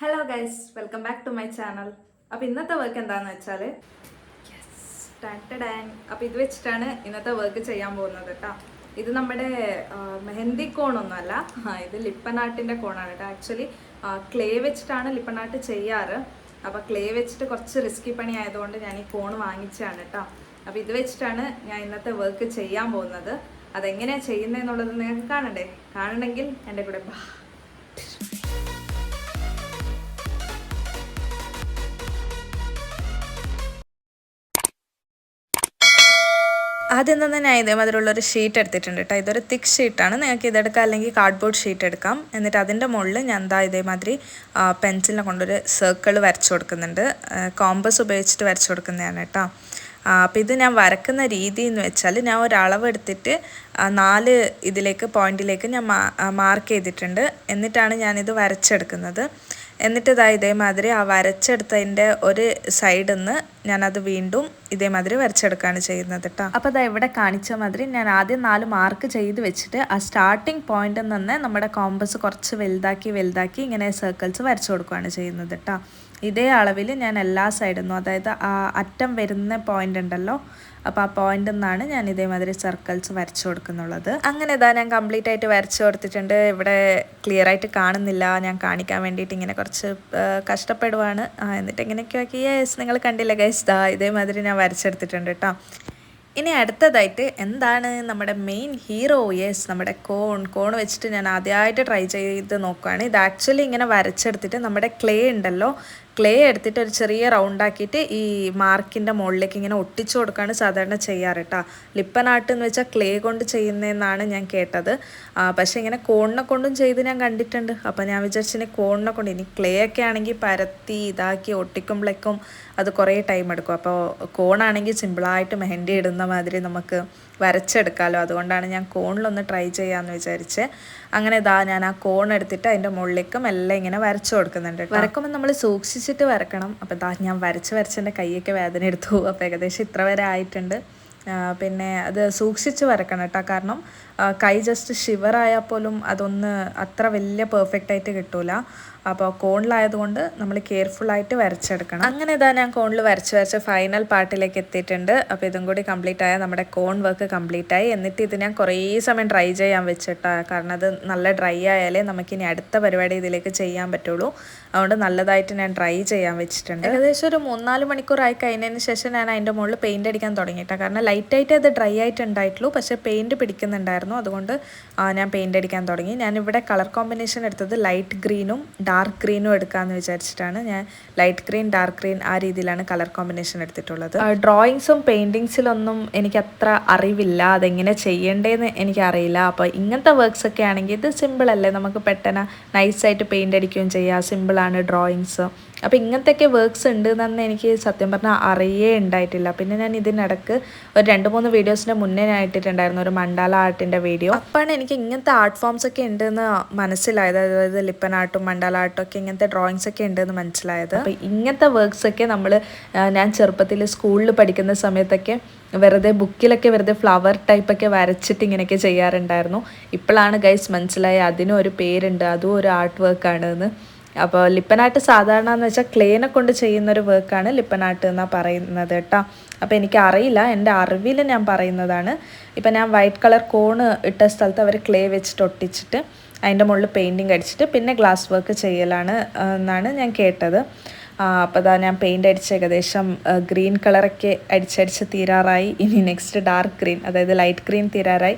Hello guys welcome back to my channel അപ്പോൾ ഇന്നത്തെ work എന്താണെന്ന് വെച്ചാൽ അപ്പോൾ ഇത് വെച്ചിട്ടാണ് ഇന്നത്തെ വർക്ക് ചെയ്യാൻ പോകുന്നത് കേട്ടോ ഇത് നമ്മുടെ മെഹന്തി കോണൊന്നുമല്ല. ഇത് ലിപ്പനാട്ടിന്റെ കോണാണ് കേട്ടോ ആക്ച്വലി ക്ലേ വെച്ചിട്ടാണ് ലിപ്പനാട്ട് ചെയ്യാറ്. അപ്പോൾ ക്ലേ വെച്ചിട്ട് കുറച്ച് റിസ്കി പണി ആയതുകൊണ്ട് ഞാൻ ഈ കോൺ വാങ്ങിച്ചതാണ് കേട്ടോ അപ്പോൾ ഇത് വെച്ചിട്ടാണ് ഞാൻ ഇന്നത്തെ വർക്ക് ചെയ്യാൻ പോകുന്നത്. അതെങ്ങനെയാണ് ചെയ്യുന്നത് എന്നുള്ളത് നിങ്ങൾക്ക് കാണണ്ടേ? കാണണമെങ്കിൽ എന്റെ കൂടെ ബാ. ആദ്യം തന്നെ ഞാൻ ഇതേമാതിരിയുള്ള ഒരു ഷീറ്റ് എടുത്തിട്ടുണ്ട് കേട്ടോ ഇതൊരു തിക്ക് ഷീറ്റാണ് നിങ്ങൾക്ക് ഇതെടുക്കാം. അല്ലെങ്കിൽ കാർഡ്ബോർഡ് ഷീറ്റ് എടുക്കാം. എന്നിട്ട് അതിന്റെ മുകളിൽ ഞാൻ എന്താ ഇതേമാതിരി പെൻസിലിനെ കൊണ്ടൊരു സർക്കിൾ വരച്ചു കൊടുക്കുന്നുണ്ട്. കോമ്പസ് ഉപയോഗിച്ചിട്ട് വരച്ചു കൊടുക്കുന്നതാണ് കേട്ടോ അപ്പോൾ ഇത് ഞാൻ വരക്കുന്ന രീതി എന്ന് വെച്ചാൽ ഞാൻ ഒരളവ് എടുത്തിട്ട് നാല് ഇതിലേക്ക് പോയിന്റിലേക്ക് ഞാൻ മാർക്ക് ചെയ്തിട്ടുണ്ട്. എന്നിട്ടാണ് ഞാനിത് വരച്ചെടുക്കുന്നത്. എന്നിട്ട് ഇതാ ഇതേമാതിരി ആ വരച്ചെടുത്തതിന്റെ ഒരു സൈഡിൽ നിന്ന് ഞാനത് വീണ്ടും ഇതേമാതിരി വരച്ചെടുക്കുകയാണ് ചെയ്യുന്നത് കേട്ടോ അപ്പോൾ അതാ ഇവിടെ കാണിച്ച മാതിരി ഞാൻ ആദ്യം നാല് മാർക്ക് ചെയ്ത് വെച്ചിട്ട് ആ സ്റ്റാർട്ടിങ് പോയിന്റിൽ നിന്ന് നമ്മുടെ കോമ്പസ് കുറച്ച് വലുതാക്കി വലുതാക്കി ഇങ്ങനെ സർക്കിൾസ് വരച്ചു കൊടുക്കുകയാണ് ചെയ്യുന്നത് കേട്ടോ ഇതേ അളവിൽ ഞാൻ എല്ലാ സൈഡിൽ നിന്നും അതായത് ആ അറ്റം വരുന്ന പോയിന്റ് ഉണ്ടല്ലോ അപ്പോൾ ആ പോയിന്റ് നിന്നാണ് ഞാൻ ഇതേമാതിരി സർക്കിൾസ് വരച്ചു കൊടുക്കുന്നുള്ളത്. അങ്ങനെ ഇതാ ഞാൻ കംപ്ലീറ്റ് ആയിട്ട് വരച്ചു കൊടുത്തിട്ടുണ്ട്. ഇവിടെ ക്ലിയർ ആയിട്ട് കാണുന്നില്ല. ഞാൻ കാണിക്കാൻ വേണ്ടിയിട്ട് ഇങ്ങനെ കുറച്ച് കഷ്ടപ്പെടുവാണ്. എന്നിട്ട് എങ്ങനെയൊക്കെയാക്കി യെസ് നിങ്ങൾ കണ്ടില്ല ഗൈസ് ദാ ഇതേമാതിരി ഞാൻ വരച്ചെടുത്തിട്ടുണ്ട് കേട്ടോ ഇനി അടുത്തതായിട്ട് എന്താണ് നമ്മുടെ മെയിൻ ഹീറോ യെസ് നമ്മുടെ കോൺ കോൺ വെച്ചിട്ട് ഞാൻ ആദ്യമായിട്ട് ട്രൈ ചെയ്ത് നോക്കുകയാണ് ഇത് ആക്ച്വലി ഇങ്ങനെ വരച്ചെടുത്തിട്ട് നമ്മുടെ ക്ലേ ഉണ്ടല്ലോ. ക്ലേ എടുത്തിട്ട് ഒരു ചെറിയ റൗണ്ട് ആക്കിയിട്ട് ഈ മാർക്കിന്റെ മുകളിലേക്ക് ഇങ്ങനെ ഒട്ടിച്ചു കൊടുക്കുകയാണ് സാധാരണ ചെയ്യാറ് കേട്ടോ ലിപ്പനാട്ട് എന്ന് വെച്ചാൽ ക്ലേ കൊണ്ട് ചെയ്യുന്നതെന്നാണ് ഞാൻ കേട്ടത്. പക്ഷേ ഇങ്ങനെ കോണിനെ കൊണ്ടും ചെയ്ത് ഞാൻ കണ്ടിട്ടുണ്ട്. അപ്പോൾ ഞാൻ വിചാരിച്ചിന് കോണിനെ കൊണ്ട് ഇനി ക്ലേ ഒക്കെ ആണെങ്കിൽ പരത്തി ഇതാക്കി ഒട്ടിക്കുമ്പോഴേക്കും അത് കുറേ ടൈം എടുക്കും. അപ്പോൾ കോണാണെങ്കിൽ സിമ്പിളായിട്ട് മെഹന്തി ഇടുന്ന മാതിരി നമുക്ക് വരച്ചെടുക്കാമല്ലോ അതുകൊണ്ടാണ് ഞാൻ കോണിലൊന്ന് ട്രൈ ചെയ്യാമെന്ന് വിചാരിച്ച്. അങ്ങനെ ഇതാ ഞാൻ ആ കോൺ എടുത്തിട്ട് അതിന്റെ മുകളിലേക്കും എല്ലാം ഇങ്ങനെ വരച്ചു കൊടുക്കുന്നുണ്ട്. വരക്കുമ്പോൾ നമ്മൾ സൂക്ഷിച്ചിട്ട് വരക്കണം. അപ്പോൾ ഇതാ ഞാൻ വരച്ച് വരച്ച് എന്റെ കൈയൊക്കെ വേദന എടുത്തു അപ്പോൾ ഏകദേശം ഇത്ര വരെ ആയിട്ടുണ്ട്. പിന്നെ അത് സൂക്ഷിച്ച് വരക്കണം കേട്ടോ. കാരണം കൈ ജസ്റ്റ് ഷിവറായാൽ പോലും അതൊന്ന് അത്ര വലിയ പെർഫെക്റ്റ് ആയിട്ട് കിട്ടൂല. അപ്പോൾ കോണിലായതുകൊണ്ട് നമ്മൾ കെയർഫുള്ളായിട്ട് വരച്ചെടുക്കണം. അങ്ങനെ ഇതാ ഞാൻ കോണിൽ വരച്ച് വരച്ച് ഫൈനൽ പാർട്ടിലേക്ക് എത്തിയിട്ടുണ്ട്. അപ്പോൾ ഇതും കൂടി കംപ്ലീറ്റ് ആയാൽ നമ്മുടെ കോൺ വർക്ക് കംപ്ലീറ്റ് ആയി. എന്നിട്ട് ഇത് ഞാൻ കുറേ സമയം ഡ്രൈ ചെയ്യാൻ വെച്ചിട്ടാ. കാരണം അത് നല്ല ഡ്രൈ ആയാലേ നമുക്കിനി അടുത്ത പരിപാടി ഇതിലേക്ക് ചെയ്യാൻ പറ്റുള്ളൂ. അതുകൊണ്ട് നല്ലതായിട്ട് ഞാൻ ഡ്രൈ ചെയ്യാൻ വെച്ചിട്ടുണ്ട്. ഏകദേശം ഒരു മൂന്നാൽ മണിക്കൂറായി കഴിഞ്ഞതിന് ശേഷം ഞാൻ അതിന്റെ മുകളിൽ പെയിന്റ് അടിക്കാൻ തുടങ്ങിയിട്ടാ. കാരണം ലൈറ്റായിട്ട് അത് ഡ്രൈ ആയിട്ട് ഉണ്ടായിട്ടുള്ളൂ. പക്ഷേ പെയിന്റ് പിടിക്കുന്നുണ്ടായിരുന്നു. അതുകൊണ്ട് ഞാൻ പെയിന്റ് അടിക്കാൻ തുടങ്ങി. ഞാനിവിടെ കളർ കോമ്പിനേഷൻ എടുത്തത് ലൈറ്റ് ഗ്രീനും ഡാർക്ക് ഗ്രീനും എടുക്കാമെന്ന് വിചാരിച്ചിട്ടാണ് ഞാൻ ലൈറ്റ് ഗ്രീൻ ഡാർക്ക് ഗ്രീൻ ആ രീതിയിലാണ് കളർ കോമ്പിനേഷൻ എടുത്തിട്ടുള്ളത്. ഡ്രോയിങ്സും പെയിന്റിങ്സിലൊന്നും എനിക്ക് അത്ര അറിവില്ല. അതെങ്ങനെ ചെയ്യേണ്ടതെന്ന് എനിക്കറിയില്ല. അപ്പോൾ ഇങ്ങനത്തെ വർക്ക്സ് ഒക്കെ ആണെങ്കിൽ ഇത് സിമ്പിൾ അല്ലേ? നമുക്ക് പെട്ടെന്ന് നൈസായിട്ട് പെയിന്റ് അടിക്കുകയും ചെയ്യാം. സിമ്പിളാണ് ഡ്രോയിങ്സ് അപ്പോൾ ഇങ്ങനത്തെയൊക്കെ വർക്ക്സ് ഉണ്ട് എന്ന് എനിക്ക് സത്യം പറഞ്ഞാൽ അറിയേ ഉണ്ടായിട്ടില്ല. പിന്നെ ഞാൻ ഇതിനിടക്ക് ഒരു രണ്ട് മൂന്ന് വീഡിയോസിന്റെ മുന്നേ ഞാൻ ഇട്ടിട്ടുണ്ടായിരുന്നു ഒരു മണ്ടാല ആർട്ടിന്റെ വീഡിയോ അപ്പോഴാണ് എനിക്ക് ഇങ്ങനത്തെ ആർട്ട് ഫോംസ് ഒക്കെ ഉണ്ടെന്ന് മനസ്സിലായത്. അതായത് ലിപ്പൻ ആർട്ടും മണ്ടാല ആർട്ടും ഒക്കെ ഇങ്ങനത്തെ ഡ്രോയിങ്സ് ഒക്കെ ഉണ്ടെന്ന് മനസ്സിലായത്. അപ്പോൾ ഇങ്ങനത്തെ വർക്ക്സ് ഒക്കെ നമ്മൾ ഞാൻ ചെറുപ്പത്തിൽ സ്കൂളിൽ പഠിക്കുന്ന സമയത്തൊക്കെ വെറുതെ ബുക്കിലൊക്കെ വെറുതെ ഫ്ലവർ ടൈപ്പൊക്കെ വരച്ചിട്ട് ഇങ്ങനെയൊക്കെ ചെയ്യാറുണ്ടായിരുന്നു. ഇപ്പോഴാണ് ഗൈസ് മനസ്സിലായത് അതിനും ഒരു പേരുണ്ട് അതും ഒരു ആർട്ട് വർക്കാണ് എന്ന് അപ്പോൾ ലിപ്പനാട്ട് സാധാരണ എന്ന് വെച്ചാൽ ക്ലേനെ കൊണ്ട് ചെയ്യുന്ന ഒരു വർക്കാണ് ലിപ്പനാട്ട് എന്നാണ് പറയുന്നത് കേട്ടോ. അപ്പോൾ എനിക്ക് അറിയില്ല എന്റെ അറിവിൽ ഞാൻ പറയുന്നതാണ്. ഇപ്പം ഞാൻ വൈറ്റ് കളർ കോണ് ഇട്ട സ്ഥലത്ത് അവർ ക്ലേ വെച്ചിട്ട് ഒട്ടിച്ചിട്ട് അതിന്റെ മുകളിൽ പെയിന്റിങ് അടിച്ചിട്ട് പിന്നെ ഗ്ലാസ് വർക്ക് ചെയ്യലാണ് എന്നാണ് ഞാൻ കേട്ടത്. അപ്പോൾ അതാ ഞാൻ പെയിന്റ് അടിച്ച് ഏകദേശം ഗ്രീൻ കളറൊക്കെ അടിച്ചടിച്ച് തീരാറായി. ഇനി നെക്സ്റ്റ് ഡാർക്ക് ഗ്രീൻ അതായത് ലൈറ്റ് ഗ്രീൻ തീരാറായി.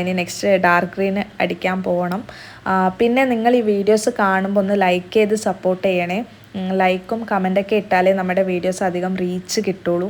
ഇനി നെക്സ്റ്റ് ഡാർക്ക് ഗ്രീൻ അടിക്കാൻ പോകണം പിന്നെ നിങ്ങൾ ഈ വീഡിയോസ് കാണുമ്പോൾ ഒന്ന് ലൈക്ക് ചെയ്ത് സപ്പോർട്ട് ചെയ്യണേ. ലൈക്കും കമന്റൊക്കെ ഇട്ടാലേ നമ്മുടെ വീഡിയോസ് അധികം റീച്ച് കിട്ടുള്ളൂ.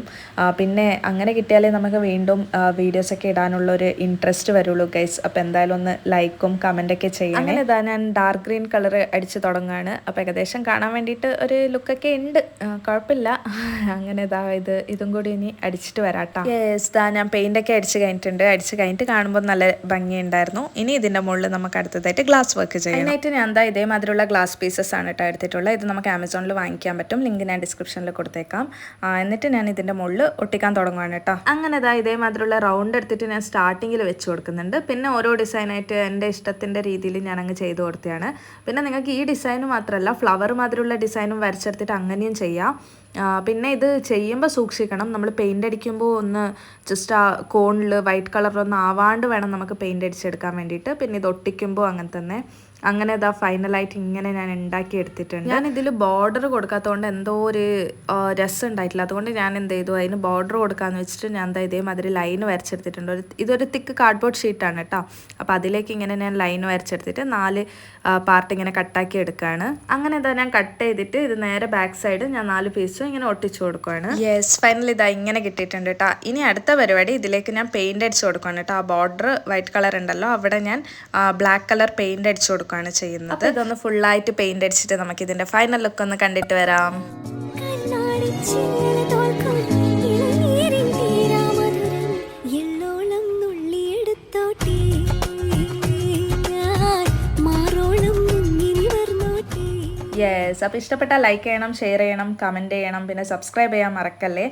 പിന്നെ അങ്ങനെ കിട്ടിയാലേ നമുക്ക് വീണ്ടും വീഡിയോസൊക്കെ ഇടാനുള്ള ഒരു ഇൻട്രസ്റ്റ് വരുള്ളൂ ഗൈസ് അപ്പോൾ എന്തായാലും ഒന്ന് ലൈക്കും കമന്റൊക്കെ ചെയ്യണം. അങ്ങനെ ഇതാ ഞാൻ ഡാർക്ക് ഗ്രീൻ കളർ അടിച്ച് തുടങ്ങുകയാണ് അപ്പോൾ ഏകദേശം കാണാൻ വേണ്ടിയിട്ട് ഒരു ലുക്കൊക്കെ ഉണ്ട്. കുഴപ്പമില്ല. അങ്ങനെ ഇതാ ഇത് ഇതും കൂടി ഇനി അടിച്ചിട്ട് വരാട്ടോ. യെസ് ദാ ഞാൻ പെയിന്റൊക്കെ അടിച്ച് കഴിഞ്ഞിട്ടുണ്ട്. അടിച്ച് കഴിഞ്ഞിട്ട് കാണുമ്പോൾ നല്ല ഭംഗിയുണ്ടായിരുന്നു. ഇനി ഇതിന്റെ മുകളിൽ നമുക്ക് അടുത്തതായിട്ട് ഗ്ലാസ് വർക്ക് ചെയ്യാം അതിനായിട്ട് ഞാൻ എന്താ ഇതേമാതിരിയുള്ള ഗ്ലാസ് പീസസ് ആണ് കേട്ടോ എടുത്തിട്ടുള്ളത്. ഇത് നമുക്ക് ആമസോൺ ആമസോണിൽ വാങ്ങിക്കാൻ പറ്റും. ലിങ്ക് ഞാൻ ഡിസ്ക്രിപ്ഷനിൽ കൊടുത്തേക്കാം. എന്നിട്ട് ഞാൻ ഇതിന്റെ മുകളിൽ ഒട്ടിക്കാൻ തുടങ്ങുകയാണ് കേട്ടോ. അങ്ങനെ ഇതാ ഇതേമാതിരിയുള്ള റൗണ്ട് എടുത്തിട്ട് ഞാൻ സ്റ്റാർട്ടിങ്ങിൽ വെച്ച് കൊടുക്കുന്നുണ്ട്. പിന്നെ ഓരോ ഡിസൈനായിട്ട് എന്റെ ഇഷ്ടത്തിന്റെ രീതിയിൽ ഞാൻ അങ്ങ് ചെയ്ത് കൊടുത്തതാണ്. പിന്നെ നിങ്ങൾക്ക് ഈ ഡിസൈൻ മാത്രമല്ല ഫ്ലവർ മാതിരിയുള്ള ഡിസൈനും വരച്ചെടുത്തിട്ട് അങ്ങനെയും ചെയ്യാം. പിന്നെ ഇത് ചെയ്യുമ്പോൾ സൂക്ഷിക്കണം. നമ്മൾ പെയിന്റ് അടിക്കുമ്പോൾ ഒന്ന് ജസ്റ്റ് ആ കോണിൽ വൈറ്റ് കളറൊന്നും ആവാണ്ട് വേണം നമുക്ക് പെയിന്റ് അടിച്ചെടുക്കാൻ വേണ്ടിയിട്ട്. പിന്നെ ഇത് ഒട്ടിക്കുമ്പോൾ അങ്ങനെ തന്നെ അങ്ങനെ ഇതാ ഫൈനലായിട്ട് ഇങ്ങനെ ഞാൻ ഉണ്ടാക്കി എടുത്തിട്ടുണ്ട്. ഞാൻ ഇതിൽ ബോർഡർ കൊടുക്കാത്തതുകൊണ്ട് എന്തോ ഒരു രസം ഉണ്ടായിട്ടില്ല. അതുകൊണ്ട് ഞാൻ എന്ത് ചെയ്തു അതിന് ബോർഡർ കൊടുക്കാന്ന് വെച്ചിട്ട് ഞാൻ എന്താ ഇതേമാതിരി ലൈൻ വരച്ചെടുത്തിട്ടുണ്ട്. ഒരു ഇതൊരു തിക്ക് കാർഡ്ബോർഡ് ഷീറ്റാണ് കേട്ടോ അപ്പോൾ അതിലേക്ക് ഇങ്ങനെ ഞാൻ ലൈൻ വരച്ചെടുത്തിട്ട് നാല് പാർട്ട് ഇങ്ങനെ കട്ടാക്കി എടുക്കുകയാണ് അങ്ങനെ ഇതാ ഞാൻ കട്ട് ചെയ്തിട്ട് ഇത് നേരെ ബാക്ക് സൈഡ് ഞാൻ നാല് പീസും ഇങ്ങനെ ഒട്ടിച്ചു കൊടുക്കുകയാണ് യെസ് ഫൈനൽ ഇതാ ഇങ്ങനെ കിട്ടിയിട്ടുണ്ട് കേട്ടോ ഇനി അടുത്ത പരിപാടി ഇതിലേക്ക് ഞാൻ പെയിന്റ് അടിച്ചു കൊടുക്കുകയാണ് കേട്ടോ ആ ബോർഡർ വൈറ്റ് കളർ ഉണ്ടല്ലോ അവിടെ ഞാൻ ബ്ലാക്ക് കളർ പെയിന്റ് അടിച്ചു കൊടുക്കുകയാണ് ചെയ്യുന്നത്. ഇതൊന്ന് ഫുള്ളായിട്ട് പെയിന്റ് അടിച്ചിട്ട് നമുക്ക് ഇതിന്റെ ഫൈനൽ ലുക്ക് ഒന്ന് കണ്ടിട്ട് വരാം. യെസ് അപ്പോൾ ഇഷ്ടപ്പെട്ടാൽ ലൈക്ക് ചെയ്യണം ഷെയർ ചെയ്യണം കമന്റ് ചെയ്യണം പിന്നെ സബ്സ്ക്രൈബ് ചെയ്യാൻ മറക്കല്ലേ?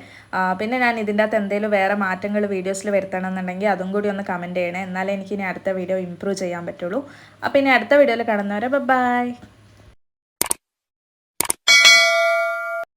പിന്നെ ഞാൻ ഇതിന്റെ അകത്ത് എന്തെങ്കിലും വേറെ മാറ്റങ്ങൾ വീഡിയോസിൽ വരുത്തണമെന്നുണ്ടെങ്കിൽ അതും കൂടി ഒന്ന് കമന്റ് ചെയ്യണേ. എന്നാലേ എനിക്ക് ഇനി അടുത്ത വീഡിയോ ഇമ്പ്രൂവ് ചെയ്യാൻ പറ്റുള്ളൂ. അപ്പോൾ ഇനി അടുത്ത വീഡിയോയിൽ കാണുന്നവരെ ബൈ